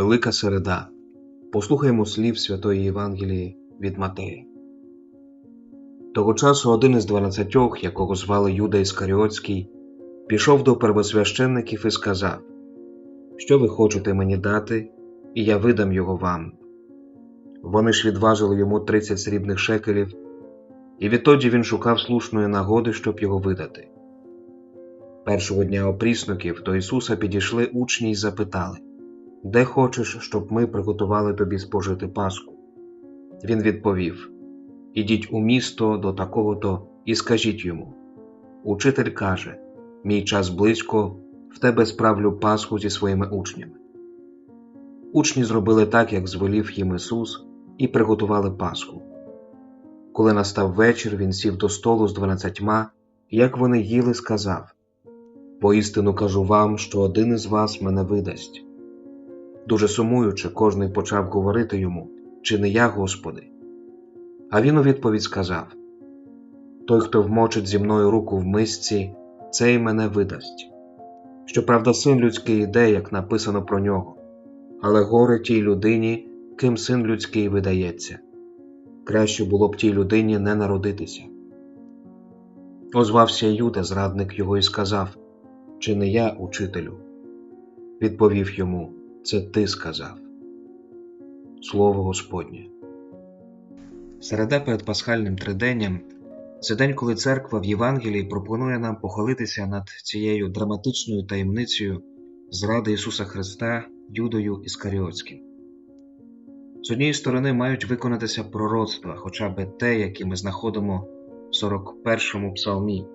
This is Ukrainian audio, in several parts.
Велика середа. Послухаймо слів Святої Євангелії від Матея. Того часу один із дванадцятьох, якого звали Юда Іскаріотський, пішов до первосвященників і сказав: Що ви хочете мені дати, і я видам його вам. Вони ж відважили йому тридцять срібних шекелів, і відтоді він шукав слушної нагоди, щоб його видати. Першого дня опріснуків до Ісуса підійшли учні й запитали Де хочеш, щоб ми приготували тобі спожити Пасху? Він відповів Ідіть у місто до такого-то і скажіть йому. Учитель каже Мій час близько, в тебе справлю Пасху зі своїми учнями. Учні зробили так, як звелів їм Ісус, і приготували Пасху. Коли настав вечір, він сів до столу з дванадцятьма, як вони їли, сказав Поістину кажу вам, що один із вас мене видасть. Дуже сумуючи, кожний почав говорити йому, чи не я, Господи. А він у відповідь сказав Той, хто вмочить зі мною руку в мисці, цей мене видасть. Щоправда, син людський йде, як написано про нього, але горе тій людині, ким син людський видається. Краще було б тій людині не народитися. Озвався Юда, зрадник його, і сказав Чи не я, учителю? Відповів йому Це ти сказав. Слово Господнє. Середа перед пасхальним триденням це день, коли церква в Євангелії пропонує нам похвалитися над цією драматичною таємницею зради Ісуса Христа Юдою Іскаріотським. З однієї сторони мають виконатися пророцтва, хоча б те, які ми знаходимо в 41-му псалмі.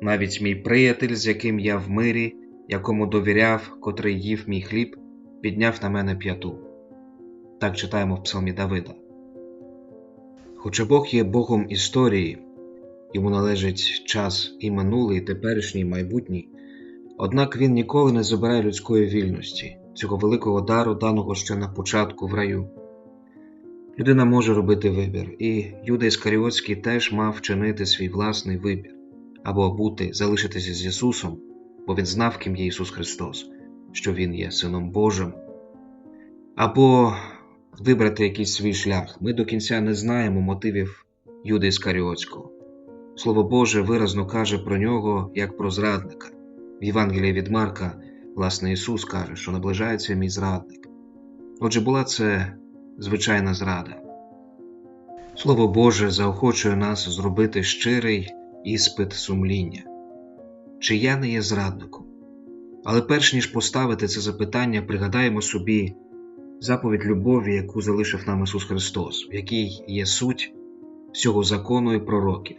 Навіть мій приятель, з яким я в мирі, якому довіряв, котрий їв мій хліб, підняв на мене п'яту. Так читаємо в псалмі Давида. Хоча Бог є Богом історії, йому належить час і минулий, і теперішній, і майбутній, однак він ніколи не забирає людської вільності, цього великого дару, даного ще на початку в раю. Людина може робити вибір, і Юда Іскаріотський теж мав чинити свій власний вибір або бути, залишитися з Ісусом, бо він знав, ким є Ісус Христос, що Він є Сином Божим, або вибрати якийсь свій шлях. Ми до кінця не знаємо мотивів Юди Іскаріотського. Слово Боже виразно каже про нього як про зрадника. В Євангелії від Марка, власне, Ісус каже, що наближається мій зрадник. Отже, була це звичайна зрада. Слово Боже заохочує нас зробити щирий іспит сумління. Чи я не є зрадником? Але перш ніж поставити це запитання, пригадаємо собі заповідь любові, яку залишив нам Ісус Христос, в якій є суть всього закону і пророків.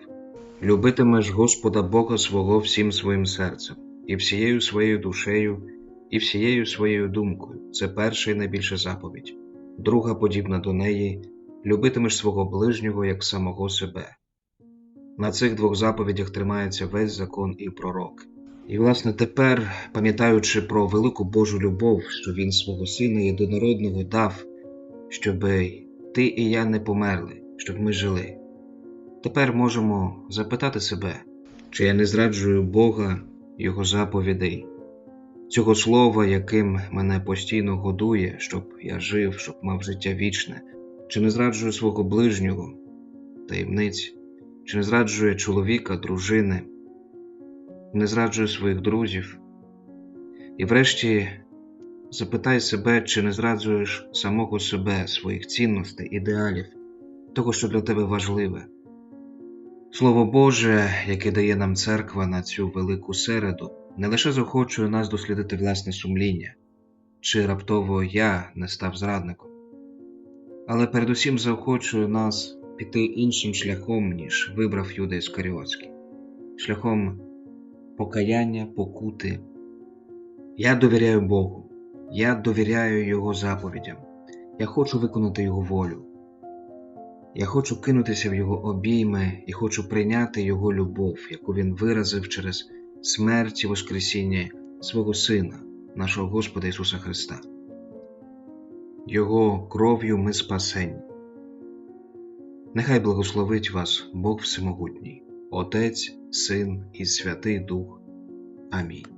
Любитимеш Господа Бога свого всім своїм серцем, і всією своєю душею, і всією своєю думкою. Це перша і найбільша заповідь. Друга, подібна до неї, любитимеш свого ближнього як самого себе. На цих двох заповідях тримається весь закон і пророк. І, власне, тепер, пам'ятаючи про велику Божу любов, що Він свого Сина єдинородного дав, щоб ти і я не померли, щоб ми жили. Тепер можемо запитати себе, чи я не зраджую Бога, Його заповідей, цього слова, яким мене постійно годує, щоб я жив, щоб мав життя вічне, чи не зраджую свого ближнього, таємниць, чи не зраджує чоловіка, дружини, не зраджує своїх друзів. І врешті запитай себе, чи не зраджуєш самого себе, своїх цінностей, ідеалів, того, що для тебе важливе. Слово Боже, яке дає нам церква на цю велику середу, не лише заохочує нас дослідити власне сумління, чи раптово я не став зрадником, але передусім заохочує нас піти іншим шляхом, ніж вибрав Юда Іскаріотський, шляхом покаяння, покути. Я довіряю Богу, я довіряю Його заповідям, я хочу виконати Його волю. Я хочу кинутися в Його обійми і хочу прийняти Його любов, яку Він виразив через смерть і Воскресіння свого Сина, нашого Господа Ісуса Христа. Його кров'ю ми спасені. Нехай благословить вас Бог Всемогутній, Отець, Син і Святий Дух. Амінь.